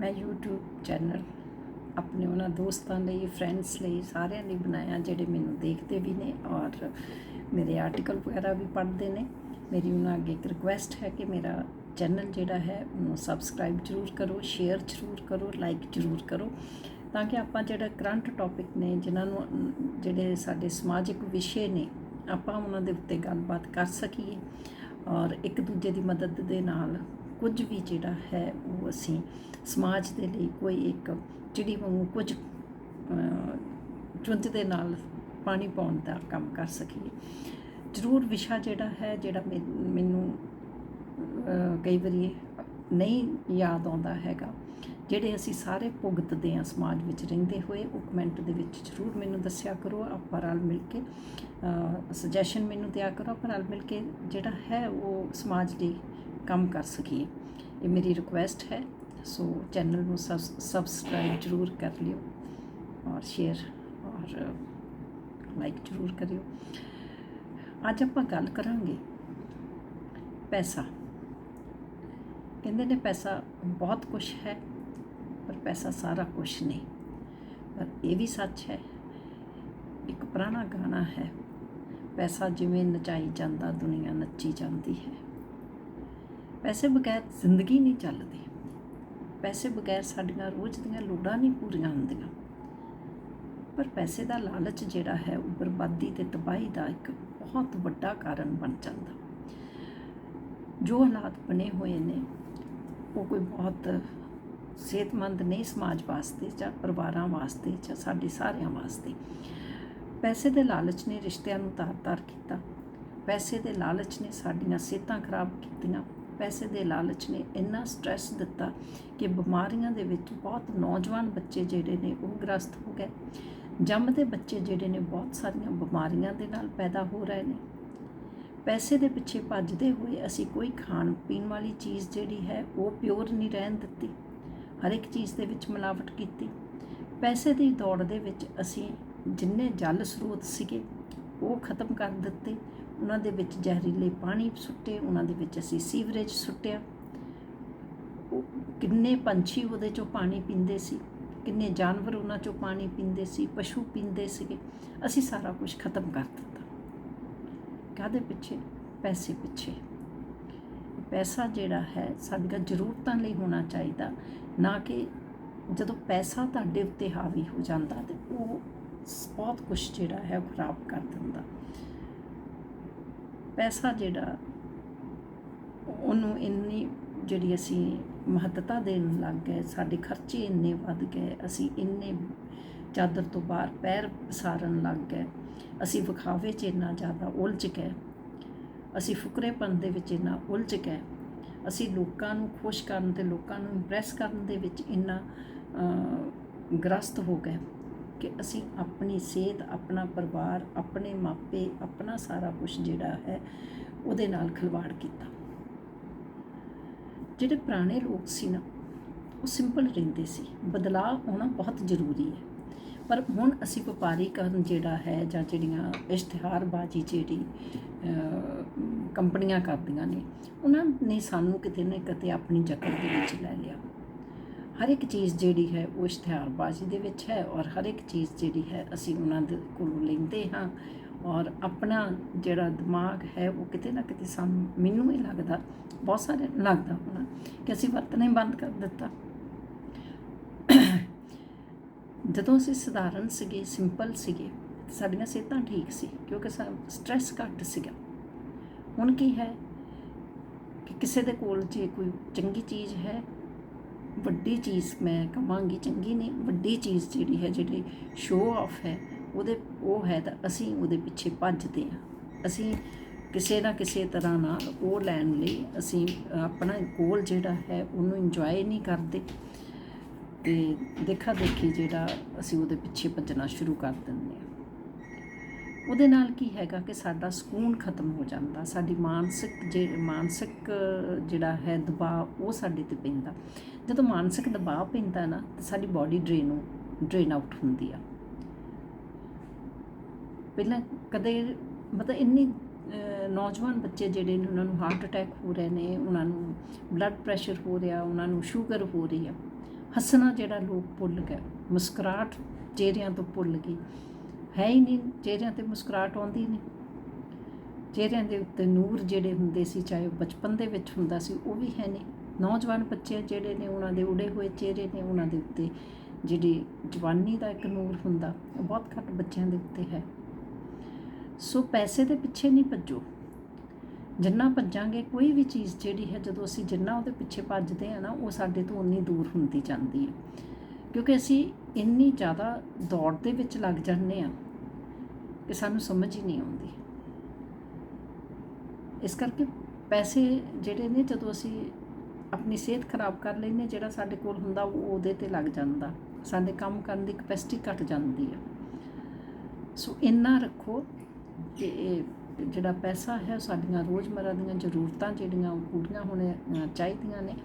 ਮੈਂ YouTube channel ਆਪਣੇ ਉਹਨਾਂ ਦੋਸਤਾਂ ਲਈ ਫਰੈਂਡਸ ਲਈ ਸਾਰਿਆਂ ਲਈ ਬਣਾਇਆ, ਜਿਹੜੇ ਮੈਨੂੰ ਦੇਖਦੇ ਵੀ ਨੇ ਔਰ ਮੇਰੇ ਆਰਟੀਕਲ ਵਗੈਰਾ ਵੀ ਪੜ੍ਹਦੇ ਨੇ। ਮੇਰੀ ਉਹਨਾਂ ਅੱਗੇ ਇੱਕ ਰਿਕੁਐਸਟ ਹੈ ਕਿ ਮੇਰਾ ਚੈਨਲ ਜਿਹੜਾ ਹੈ ਉਹਨੂੰ ਸਬਸਕ੍ਰਾਈਬ ਜ਼ਰੂਰ ਕਰੋ ਸ਼ੇਅਰ ਜ਼ਰੂਰ ਕਰੋ ਲਾਈਕ ਜ਼ਰੂਰ ਕਰੋ ਤਾਂ ਕਿ ਆਪਾਂ ਜਿਹੜਾ ਕਰੰਟ ਟੌਪਿਕ ਨੇ, ਜਿਨ੍ਹਾਂ ਨੂੰ ਜਿਹੜੇ ਸਾਡੇ ਸਮਾਜਿਕ ਵਿਸ਼ੇ ਨੇ, ਆਪਾਂ ਉਹਨਾਂ ਦੇ ਉੱਤੇ ਗੱਲਬਾਤ ਕਰ ਸਕੀਏ ਔਰ ਇੱਕ ਦੂਜੇ ਦੀ ਮਦਦ ਦੇ ਨਾਲ ਕੁਝ ਵੀ ਜਿਹੜਾ ਹੈ ਉਹ ਅਸੀਂ ਸਮਾਜ ਦੇ ਲਈ ਕੋਈ ਇੱਕ ਚਿੜੀ ਵਾਂਗੂ ਕੁਝ ਚੁੰਝ ਦੇ ਨਾਲ ਪਾਣੀ ਪਾਉਣ ਦਾ ਕੰਮ ਕਰ ਸਕੀਏ। ਜ਼ਰੂਰ ਵਿਸ਼ਾ ਜਿਹੜਾ ਹੈ, ਜਿਹੜਾ ਮੈਨ- ਮੈਨੂੰ ਕਈ ਵਾਰੀ ਨਹੀਂ ਯਾਦ ਆਉਂਦਾ ਹੈਗਾ ਜਿਹੜੇ ਅਸੀਂ ਸਾਰੇ ਭੁਗਤਦੇ ਹਾਂ ਸਮਾਜ ਵਿੱਚ ਰਹਿੰਦੇ ਹੋਏ, ਉਹ ਕਮੈਂਟ ਦੇ ਵਿੱਚ ਜ਼ਰੂਰ ਮੈਨੂੰ ਦੱਸਿਆ ਕਰੋ। ਆਪਾਂ ਰਲ ਮਿਲ ਕੇ ਸੁਜੈਸ਼ਨ ਮੈਨੂੰ ਦਿਆ ਕਰੋ। ਆਪਾਂ ਰਲ ਮਿਲ ਕੇ ਜਿਹੜਾ ਹੈ, ਉਹ ਸਮਾਜ ਲਈ ਕੰਮ ਕਰ ਸਕੀਏ। ਇਹ ਮੇਰੀ ਰਿਕੁਐਸਟ ਹੈ। ਸੋ ਚੈਨਲ ਨੂੰ ਸਬਸਕ੍ਰਾਈਬ ਜ਼ਰੂਰ ਕਰ ਲਿਓ ਔਰ ਸ਼ੇਅਰ ਔਰ ਲਾਈਕ ਜ਼ਰੂਰ ਕਰਿਓ। ਅੱਜ ਆਪਾਂ ਗੱਲ ਕਰਾਂਗੇ ਪੈਸਾ। ਕਹਿੰਦੇ ਨੇ ਪੈਸਾ ਬਹੁਤ ਕੁਝ ਹੈ। ਪਰ ਪੈਸਾ ਸਾਰਾ ਕੁਝ ਨਹੀਂ। ਪਰ ਇਹ ਵੀ ਸੱਚ ਹੈ, ਇੱਕ ਪੁਰਾਣਾ ਗਾਣਾ ਹੈ। ਪੈਸਾ ਜਿਵੇਂ ਨਚਾਈ ਜਾਂਦਾ, ਦੁਨੀਆ ਨੱਚੀ ਜਾਂਦੀ ਹੈ। ਪੈਸੇ ਬਗੈਰ ਜ਼ਿੰਦਗੀ ਨਹੀਂ ਚੱਲਦੀ। ਪੈਸੇ ਬਗੈਰ ਸਾਡੀਆਂ ਰੋਜ਼ ਦੀਆਂ ਲੋੜਾਂ ਨਹੀਂ ਪੂਰੀਆਂ ਹੁੰਦੀਆਂ। ਪਰ ਪੈਸੇ ਦਾ ਲਾਲਚ ਜਿਹੜਾ ਹੈ, ਉਹ ਬਰਬਾਦੀ ਤੇ ਤਬਾਹੀ ਦਾ ਇੱਕ ਬਹੁਤ ਵੱਡਾ ਕਾਰਨ ਬਣ ਜਾਂਦਾ। ਜੋ ਹਾਲਾਤ ਬਣੇ ਹੋਏ ਨੇ, ਉਹ ਕੋਈ ਬਹੁਤ ਸਿਹਤਮੰਦ ਨਹੀਂ ਸਮਾਜ ਵਾਸਤੇ ਜਾਂ ਪਰਿਵਾਰਾਂ ਵਾਸਤੇ ਜਾਂ ਸਾਡੇ ਸਾਰਿਆਂ ਵਾਸਤੇ। ਪੈਸੇ ਦੇ ਲਾਲਚ ਨੇ ਰਿਸ਼ਤਿਆਂ ਨੂੰ ਤਾਰ-ਤਾਰ ਕੀਤਾ। ਪੈਸੇ ਦੇ ਲਾਲਚ ਨੇ ਸਾਡੀਆਂ ਸਿਹਤਾਂ ਖਰਾਬ ਕੀਤੀਆਂ। ਪੈਸੇ ਦੇ ਲਾਲਚ ਨੇ ਇੰਨਾ ਸਟ੍ਰੈਸ ਦਿੱਤਾ ਕਿ ਬਿਮਾਰੀਆਂ ਦੇ ਵਿੱਚ ਬਹੁਤ ਨੌਜਵਾਨ ਬੱਚੇ ਜਿਹੜੇ ਨੇ ਉਹ ਗ੍ਰਸਤ ਹੋ ਗਏ। ਜੰਮਦੇ ਬੱਚੇ ਜਿਹੜੇ ਨੇ ਬਹੁਤ ਸਾਰੀਆਂ ਬਿਮਾਰੀਆਂ ਦੇ ਨਾਲ ਪੈਦਾ ਹੋ ਰਹੇ ਨੇ। ਪੈਸੇ ਦੇ ਪਿੱਛੇ ਭੱਜਦੇ ਹੋਏ ਅਸੀਂ ਕੋਈ ਖਾਣ ਪੀਣ ਵਾਲੀ ਚੀਜ਼ ਜਿਹੜੀ ਹੈ ਉਹ ਪਿਓਰ ਨਹੀਂ ਰਹਿਣ ਦਿੱਤੀ। ਹਰ ਇੱਕ ਚੀਜ਼ ਦੇ ਵਿੱਚ ਮਿਲਾਵਟ ਕੀਤੀ। ਪੈਸੇ ਦੀ ਦੌੜ ਦੇ ਵਿੱਚ ਅਸੀਂ ਜਿੰਨੇ ਜਲ ਸਰੋਤ ਸੀਗੇ, ਉਹ ਖਤਮ ਕਰ ਦਿੱਤੇ। ਉਹਨਾਂ ਦੇ ਵਿੱਚ ਜ਼ਹਿਰੀਲੇ ਪਾਣੀ ਸੁੱਟੇ, ਉਹਨਾਂ ਦੇ ਵਿੱਚ ਅਸੀਂ ਸੀਵਰੇਜ ਸੁੱਟਿਆ। ਕਿੰਨੇ ਪੰਛੀ ਉਹਦੇ ਚੋਂ ਪਾਣੀ ਪੀਂਦੇ ਸੀ, ਕਿੰਨੇ ਜਾਨਵਰ ਉਹਨਾਂ ਚੋਂ ਪਾਣੀ ਪੀਂਦੇ ਸੀ, ਪਸ਼ੂ ਪੀਂਦੇ ਸੀਗੇ, ਅਸੀਂ ਸਾਰਾ ਕੁਝ ਖਤਮ ਕਰ ਦਿੱਤਾ। ਕਾਦੇ ਪਿੱਛੇ? ਪੈਸੇ ਪਿੱਛੇ। ਪੈਸਾ ਜਿਹੜਾ ਹੈ, ਸਾਡੀਆਂ ਜ਼ਰੂਰਤਾਂ ਲਈ ਹੋਣਾ ਚਾਹੀਦਾ। ਨਾ ਕਿ ਜਦੋਂ ਪੈਸਾ ਤੁਹਾਡੇ ਉੱਤੇ ਹਾਵੀ ਹੋ ਜਾਂਦਾ ਤੇ ਉਹ ਬਹੁਤ ਕੁਝ ਜਿਹੜਾ ਹੈ ਉਹ ਖਰਾਬ ਕਰ ਦਿੰਦਾ। ਪੈਸਾ ਜਿਹੜਾ, ਉਹਨੂੰ ਇੰਨੀ ਜਿਹੜੀ ਅਸੀਂ ਮਹੱਤਤਾ ਦੇਣ ਲੱਗ ਗਏ, ਸਾਡੇ ਖਰਚੇ ਇੰਨੇ ਵੱਧ ਗਏ, ਅਸੀਂ ਇੰਨੇ ਚਾਦਰ ਤੋਂ ਬਾਹਰ ਪੈਰ ਪਸਾਰਨ ਲੱਗ ਗਏ, ਅਸੀਂ ਵਿਖਾਵੇ 'ਚ ਇੰਨਾ ਜ਼ਿਆਦਾ ਉਲਝ ਗਏ, ਅਸੀਂ ਫੁਕਰੇਪਨ ਦੇ ਵਿੱਚ ਇੰਨਾ ਉਲਝ ਗਏ। ਅਸੀਂ ਲੋਕਾਂ ਨੂੰ ਖੁਸ਼ ਕਰਨ ਤੇ ਲੋਕਾਂ ਨੂੰ ਇੰਪ੍ਰੈਸ ਕਰਨ ਦੇ ਵਿੱਚ ਇੰਨਾ ਗ੍ਰਸਤ ਹੋ ਗਏ ਕਿ ਅਸੀਂ ਆਪਣੀ ਸਿਹਤ, ਆਪਣਾ ਪਰਿਵਾਰ, ਆਪਣੇ ਮਾਪੇ, ਆਪਣਾ ਸਾਰਾ ਕੁਝ ਜਿਹੜਾ ਹੈ, ਉਹਦੇ ਨਾਲ ਖਿਲਵਾੜ ਕੀਤਾ। ਜਿਹੜੇ ਪੁਰਾਣੇ ਲੋਕ ਸੀ ਨਾ, ਉਹ ਸਿੰਪਲ ਰਹਿੰਦੇ ਸੀ। ਬਦਲਾਅ ਹੋਣਾ ਬਹੁਤ ਜ਼ਰੂਰੀ ਹੈ। ਪਰ ਹੁਣ ਅਸੀਂ ਵਪਾਰੀਕਰਨ ਜਿਹੜਾ ਹੈ ਜਾਂ ਜਿਹੜੀਆਂ ਇਸ਼ਤਿਹਾਰਬਾਜ਼ੀ ਜਿਹੜੀ ਕੰਪਨੀਆਂ ਕਰਦੀਆਂ ਨੇ, ਉਹਨਾਂ ਨੇ ਸਾਨੂੰ ਕਿਤੇ ਨਾ ਕਿਤੇ ਆਪਣੀ ਜਕੜ ਦੇ ਵਿੱਚ ਲੈ ਲਿਆ। ਹਰ ਇੱਕ ਚੀਜ਼ ਜਿਹੜੀ ਹੈ ਉਹ ਇਸ਼ਤਿਹਾਰਬਾਜ਼ੀ ਦੇ ਵਿੱਚ ਹੈ ਔਰ ਹਰ ਇੱਕ ਚੀਜ਼ ਜਿਹੜੀ ਹੈ ਅਸੀਂ ਉਹਨਾਂ ਦੇ ਕੋਲੋਂ ਲੈਂਦੇ ਹਾਂ ਔਰ ਆਪਣਾ ਜਿਹੜਾ ਦਿਮਾਗ ਹੈ ਉਹ ਕਿਤੇ ਨਾ ਕਿਤੇ ਸਾਨੂੰ, ਮੈਨੂੰ ਇਹ ਲੱਗਦਾ, ਬਹੁਤ ਸਾਰੇ ਲੱਗਦਾ ਹੋਣਾ ਕਿ ਅਸੀਂ ਵਰਤਣਾ ਹੀ ਬੰਦ ਕਰ ਦਿੱਤਾ। ਜਦੋਂ ਅਸੀਂ ਸਧਾਰਨ ਸੀਗੇ ਸਿੰਪਲ ਸੀਗੇ ਸਾਡੀਆਂ ਸਿਹਤਾਂ ਠੀਕ ਸੀ, ਕਿਉਂਕਿ ਸਟ੍ਰੈਸ ਘੱਟ ਸੀਗਾ। ਹੁਣ ਕੀ ਹੈ ਕਿ ਕਿਸੇ ਦੇ ਕੋਲ ਜੇ ਕੋਈ ਚੰਗੀ ਚੀਜ਼ ਹੈ, ਵੱਡੀ ਚੀਜ਼ ਮੈਂ ਕਹਾਂਗੀ ਚੰਗੀ ਨਹੀਂ, ਵੱਡੀ ਚੀਜ਼ ਜਿਹੜੀ ਹੈ, ਜਿਹੜੀ ਸ਼ੋਅ ਆਫ ਹੈ, ਉਹਦੇ, ਉਹ ਹੈ ਤਾਂ ਅਸੀਂ ਉਹਦੇ ਪਿੱਛੇ ਭੱਜਦੇ ਹਾਂ। ਅਸੀਂ ਕਿਸੇ ਨਾ ਕਿਸੇ ਤਰ੍ਹਾਂ ਨਾਲ ਉਹ ਲੈਣ ਲਈ ਅਸੀਂ ਆਪਣਾ ਗੋਲ ਜਿਹੜਾ ਹੈ, ਉਹਨੂੰ ਇੰਜੋਏ ਨਹੀਂ ਕਰਦੇ। ਤੇ ਦੇਖਾ ਦੇਖੀ ਜਿਹੜਾ ਅਸੀਂ ਉਹਦੇ ਪਿੱਛੇ ਭੱਜਣਾ ਸ਼ੁਰੂ ਕਰ ਦਿੰਦੇ ਹਾਂ। ਉਹਦੇ ਨਾਲ ਕੀ ਹੈਗਾ ਕਿ ਸਾਡਾ ਸਕੂਨ ਖਤਮ ਹੋ ਜਾਂਦਾ, ਸਾਡੀ ਮਾਨਸਿਕ ਜੇ, ਮਾਨਸਿਕ ਜਿਹੜਾ ਹੈ ਦਬਾਅ ਉਹ ਸਾਡੇ ਤੇ ਪੈਂਦਾ। ਜਦੋਂ ਮਾਨਸਿਕ ਦਬਾਅ ਪੈਂਦਾ ਨਾ, ਤਾਂ ਸਾਡੀ ਬਾਡੀ ਡਰੇਨ ਡਰੇਨ ਆਊਟ ਹੁੰਦੀ ਆ। ਪਹਿਲਾਂ ਕਦੇ ਮਤਲਬ ਇੰਨੀ ਨੌਜਵਾਨ ਬੱਚੇ ਜਿਹੜੇ ਨੇ, ਉਹਨਾਂ ਨੂੰ ਹਾਰਟ ਅਟੈਕ ਹੋ ਰਹੇ ਨੇ, ਉਹਨਾਂ ਨੂੰ ਬਲੱਡ ਪ੍ਰੈਸ਼ਰ ਹੋ ਰਿਹਾ, ਉਹਨਾਂ ਨੂੰ ਸ਼ੂਗਰ ਹੋ ਰਹੀ ਆ। ਹੱਸਣਾ ਜਿਹੜਾ ਲੋਕ ਭੁੱਲ ਗਏ, ਮੁਸਕਰਾਹਟ ਚਿਹਰਿਆਂ ਤੋਂ ਭੁੱਲ ਗਈ। ਹੈ ਹੀ ਨਹੀਂ, ਚਿਹਰਿਆਂ ਤੇ ਮੁਸਕਰਾਹਟ ਆਉਂਦੀ ਨਹੀਂ। ਚਿਹਰਿਆਂ ਦੇ ਉੱਤੇ ਨੂਰ ਜਿਹੜੇ ਹੁੰਦੇ ਸੀ, ਚਾਹੇ ਉਹ ਬਚਪਨ ਦੇ ਵਿੱਚ ਹੁੰਦਾ ਸੀ, ਉਹ ਵੀ ਹੈ ਨਹੀਂ। ਨੌਜਵਾਨ ਬੱਚੇ ਜਿਹੜੇ ਨੇ, ਉਹਨਾਂ ਦੇ ਉੜੇ ਹੋਏ ਚਿਹਰੇ ਨੇ, ਉਹਨਾਂ ਦੇ ਉੱਤੇ ਜਿਹੜੀ ਜਵਾਨੀ ਦਾ ਇੱਕ ਨੂਰ ਹੁੰਦਾ, ਉਹ ਬਹੁਤ ਘੱਟ ਬੱਚਿਆਂ ਦੇ ਉੱਤੇ ਹੈ। ਸੋ ਪੈਸੇ ਦੇ ਪਿੱਛੇ ਨਹੀਂ ਭੱਜੋ। ਜਿੰਨਾ ਭੱਜਾਂਗੇ, ਕੋਈ ਵੀ ਚੀਜ਼ ਜਿਹੜੀ ਹੈ, ਜਦੋਂ ਅਸੀਂ ਜਿੰਨਾ ਉਹਦੇ ਪਿੱਛੇ ਭੱਜਦੇ ਆ ਨਾ, ਉਹ ਸਾਡੇ ਤੋਂ ਉਨੀ ਦੂਰ ਹੁੰਦੀ ਜਾਂਦੀ ਹੈ। ਕਿਉਂਕਿ ਅਸੀਂ ਇੰਨੀ ਜ਼ਿਆਦਾ ਦੌੜ ਦੇ ਵਿੱਚ ਲੱਗ ਜਾਂਦੇ ਆ ਕਿ ਸਾਨੂੰ ਸਮਝ ਹੀ ਨਹੀਂ ਆਉਂਦੀ। ਇਸ ਕਰਕੇ ਪੈਸੇ ਜਿਹੜੇ ਨੇ, ਜਦੋਂ ਅਸੀਂ ਆਪਣੀ ਸਿਹਤ ਖਰਾਬ ਕਰ ਲੈਂਦੇ ਜਿਹੜਾ ਸਾਡੇ ਕੋਲ ਹੁੰਦਾ, ਉਹ ਉਹਦੇ ਤੇ ਲੱਗ ਜਾਂਦਾ। ਸਾਡੇ ਕੰਮ ਕਰਨ ਦੀ ਕਪੈਸਿਟੀ ਘਟ ਜਾਂਦੀ ਹੈ। ਸੋ ਇੰਨਾ ਰੱਖੋ ਕਿ ਜਿਹੜਾ ਪੈਸਾ ਹੈ, ਉਹ ਸਾਡੀਆਂ ਰੋਜ਼ਮਰਾ ਦੀਆਂ ਜ਼ਰੂਰਤਾਂ ਜਿਹੜੀਆਂ ਉਹ ਪੂਰੀਆਂ ਹੋਣੀਆਂ ਚਾਹੀਦੀਆਂ ਨੇ।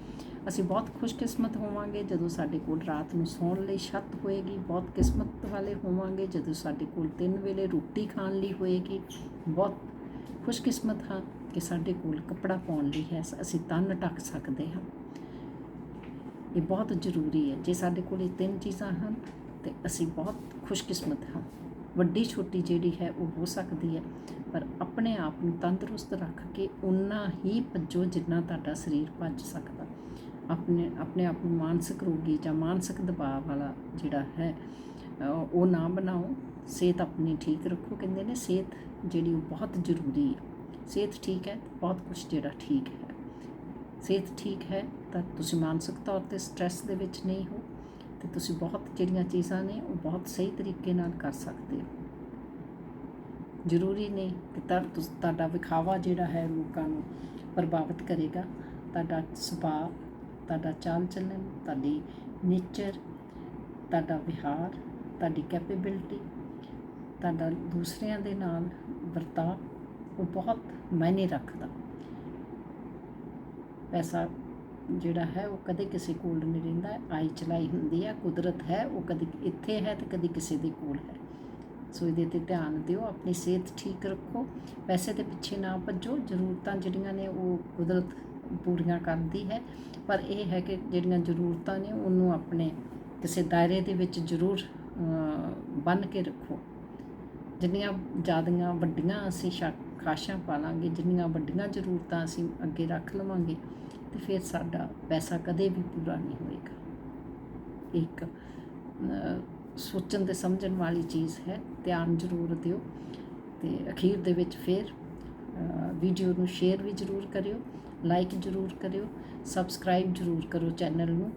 ਅਸੀਂ ਬਹੁਤ ਖੁਸ਼ਕਿਸਮਤ ਹੋਵਾਂਗੇ ਜਦੋਂ ਸਾਡੇ ਕੋਲ ਰਾਤ ਨੂੰ ਸੌਣ ਲਈ ਛੱਤ ਹੋਏਗੀ। ਬਹੁਤ ਕਿਸਮਤ ਵਾਲੇ ਹੋਵਾਂਗੇ ਜਦੋਂ ਸਾਡੇ ਕੋਲ ਤਿੰਨ ਵੇਲੇ ਰੋਟੀ ਖਾਣ ਲਈ ਹੋਏਗੀ। ਬਹੁਤ ਖੁਸ਼ਕਿਸਮਤ ਹਾਂ ਕਿ ਸਾਡੇ ਕੋਲ ਕੱਪੜਾ ਪਾਉਣ ਲਈ ਹੈ। ਅਸੀਂ ਤਨ ਢੱਕ ਸਕਦੇ ਹਾਂ। ਇਹ ਬਹੁਤ ਜ਼ਰੂਰੀ ਹੈ। ਜੇ ਸਾਡੇ ਕੋਲ ਇਹ ਤਿੰਨ ਚੀਜ਼ਾਂ ਹਨ, ਤੇ ਅਸੀਂ ਬਹੁਤ ਖੁਸ਼ਕਿਸਮਤ ਹਾਂ। ਵੱਡੀ ਛੋਟੀ ਜਿਹੜੀ ਹੈ, ਉਹ ਹੋ ਸਕਦੀ ਹੈ। ਪਰ ਆਪਣੇ ਆਪ ਨੂੰ ਤੰਦਰੁਸਤ ਰੱਖ ਕੇ ਉਨਾ ਹੀ ਭੱਜੋ ਜਿੰਨਾ ਤੁਹਾਡਾ ਸਰੀਰ ਭੱਜ ਸਕਦਾ। ਆਪਣੇ ਆਪਣੇ ਆਪ ਨੂੰ ਮਾਨਸਿਕ ਰੋਗੀ ਜਾਂ ਮਾਨਸਿਕ ਦਬਾਅ ਵਾਲਾ ਜਿਹੜਾ ਹੈ ਉਹ ਨਾ ਬਣਾਓ। ਸਿਹਤ ਆਪਣੀ ਠੀਕ ਰੱਖੋ ਕਹਿੰਦੇ ਨੇ। ਸਿਹਤ ਜਿਹੜੀ ਉਹ ਬਹੁਤ ਜ਼ਰੂਰੀ ਹੈ। ਸਿਹਤ ਠੀਕ ਹੈ, ਬਹੁਤ ਕੁਝ ਜਿਹੜਾ ਠੀਕ ਹੈ। ਸਿਹਤ ਠੀਕ ਹੈ ਤਾਂ ਤੁਸੀਂ ਮਾਨਸਿਕ ਤੌਰ ਤੇ ਸਟ੍ਰੈਸ ਦੇ ਵਿੱਚ ਨਹੀਂ ਹੋ ਤੇ ਤੁਸੀਂ ਬਹੁਤ ਜਿਹੜੀਆਂ ਚੀਜ਼ਾਂ ਨੇ ਉਹ ਬਹੁਤ ਸਹੀ ਤਰੀਕੇ ਨਾਲ ਕਰ ਸਕਦੇ ਹੋ। ਜ਼ਰੂਰੀ ਨਹੀਂ ਕਿ ਤਾਂ ਤੁਹਾਡਾ ਵਿਖਾਵਾ ਜਿਹੜਾ ਹੈ ਲੋਕਾਂ ਨੂੰ ਪ੍ਰਭਾਵਿਤ ਕਰੇਗਾ। ਤੁਹਾਡਾ ਸੁਭਾਅ, ਤੁਹਾਡਾ ਚਾਲ ਚੱਲਣ ਤੁਹਾਡੀ ਨੇਚਰ, ਤੁਹਾਡਾ ਵਿਹਾਰ, ਤੁਹਾਡੀ ਕੈਪੇਬਿਲਿਟੀ ਤੁਹਾਡਾ ਦੂਸਰਿਆਂ ਦੇ ਨਾਲ ਵਰਤਾਅ, ਉਹ ਬਹੁਤ ਮਾਇਨੇ ਰੱਖਦਾ। ਪੈਸਾ ਜਿਹੜਾ ਹੈ ਉਹ ਕਦੇ ਕਿਸੇ ਕੋਲ ਨਹੀਂ ਰਹਿੰਦਾ। ਆਈ ਚਲਾਈ ਹੁੰਦੀ ਹੈ, ਕੁਦਰਤ ਹੈ, ਉਹ ਕਦੇ ਇੱਥੇ ਹੈ ਤੇ ਕਦੇ ਕਿਸੇ ਦੇ ਕੋਲ ਹੈ। ਸੋ ਇਹਦੇ ਤੇ ਧਿਆਨ ਦਿਓ, ਆਪਣੀ ਸਿਹਤ ਠੀਕ ਰੱਖੋ। ਪੈਸੇ ਦੇ ਪਿੱਛੇ ਨਾ ਭੱਜੋ, ਜ਼ਰੂਰਤਾਂ ਜਿਹੜੀਆਂ ਨੇ ਉਹ ਕੁਦਰਤ ਪੂਰੀਆਂ ਕਰਦੀ ਹੈ। ਪਰ ਇਹ ਹੈ ਕਿ ਜਿਹੜੀਆਂ ਜ਼ਰੂਰਤਾਂ ਨੇ ਉਹਨੂੰ ਆਪਣੇ ਕਿਸੇ ਦਾਇਰੇ ਦੇ ਵਿੱਚ ਜ਼ਰੂਰ ਬੰਨ ਕੇ ਰੱਖੋ। ਜਿੰਨੀਆਂ ਜ਼ਿਆਦੀਆਂ ਵੱਡੀਆਂ ਅਸੀਂ ਸ਼ਾ- ਖਾਸ਼ਾਂ ਪਾਲਾਂਗੇ, ਜਿੰਨੀਆਂ ਵੱਡੀਆਂ ਜ਼ਰੂਰਤਾਂ ਅਸੀਂ ਅੱਗੇ ਰੱਖ ਲਵਾਂਗੇ, ਤੇ ਫਿਰ ਸਾਡਾ ਪੈਸਾ ਕਦੇ ਵੀ ਪੂਰਾ ਨਹੀਂ ਹੋਏਗਾ। ਇੱਕ ਸੋਚਣ ਤੇ ਸਮਝਣ ਵਾਲੀ ਚੀਜ਼ ਹੈ, ਧਿਆਨ ਜ਼ਰੂਰ ਦਿਓ ਤੇ ਅਖੀਰ ਦੇ ਵਿੱਚ ਫਿਰ ਵੀਡੀਓ ਨੂੰ ਸ਼ੇਅਰ ਵੀ ਜ਼ਰੂਰ ਕਰਿਓ ਲਾਈਕ ਜ਼ਰੂਰ ਕਰਿਓ ਸਬਸਕ੍ਰਾਈਬ ਜ਼ਰੂਰ ਕਰੋ ਚੈਨਲ ਨੂੰ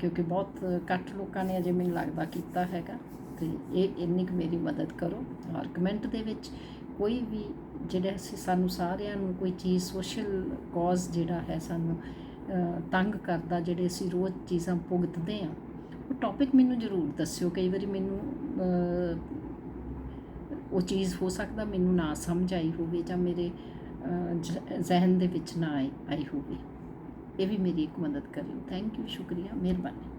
ਕਿਉਂਕਿ ਬਹੁਤ ਘੱਟ ਲੋਕਾਂ ਨੇ ਅਜੇ ਮੈਨੂੰ ਲੱਗਦਾ ਕੀਤਾ ਹੈਗਾ ਤੇ ਇਹ ਇੰਨੀ ਕੁ ਮੇਰੀ ਮਦਦ ਕਰੋ। ਔਰ ਕਮੈਂਟ ਦੇ ਵਿੱਚ ਕੋਈ ਵੀ ਜਿਹੜਾ ਅਸੀਂ ਸਾਨੂੰ ਸਾਰਿਆਂ ਨੂੰ ਕੋਈ ਚੀਜ਼ ਸੋਸ਼ਲ ਕਾਜ਼ ਜਿਹੜਾ ਹੈ ਸਾਨੂੰ ਤੰਗ ਕਰਦਾ, ਜਿਹੜੇ ਅਸੀਂ ਰੋਜ਼ ਚੀਜ਼ਾਂ ਭੁਗਤਦੇ ਆ ਉਹ ਟੌਪਿਕ ਮੈਨੂੰ ਜ਼ਰੂਰ ਦੱਸਿਓ। ਕਈ ਵਾਰੀ ਮੈਨੂੰ ਉਹ ਚੀਜ਼ ਹੋ ਸਕਦਾ ਮੈਨੂੰ ਨਾ ਸਮਝ ਆਈ ਹੋਵੇ ਜਾਂ ਮੇਰੇ ਅ, ਜ- ਜ਼ਿਹਨ ਦੇ ਵਿੱਚ ਨਾ ਆਈ ਆਈ ਹੋਵੇ। ਇਹ ਵੀ ਮੇਰੀ ਇੱਕ ਮਦਦ ਕਰਿਓ। ਥੈਂਕ ਯੂ ਸ਼ੁਕਰੀਆ ਮਿਹਰਬਾਨੀ।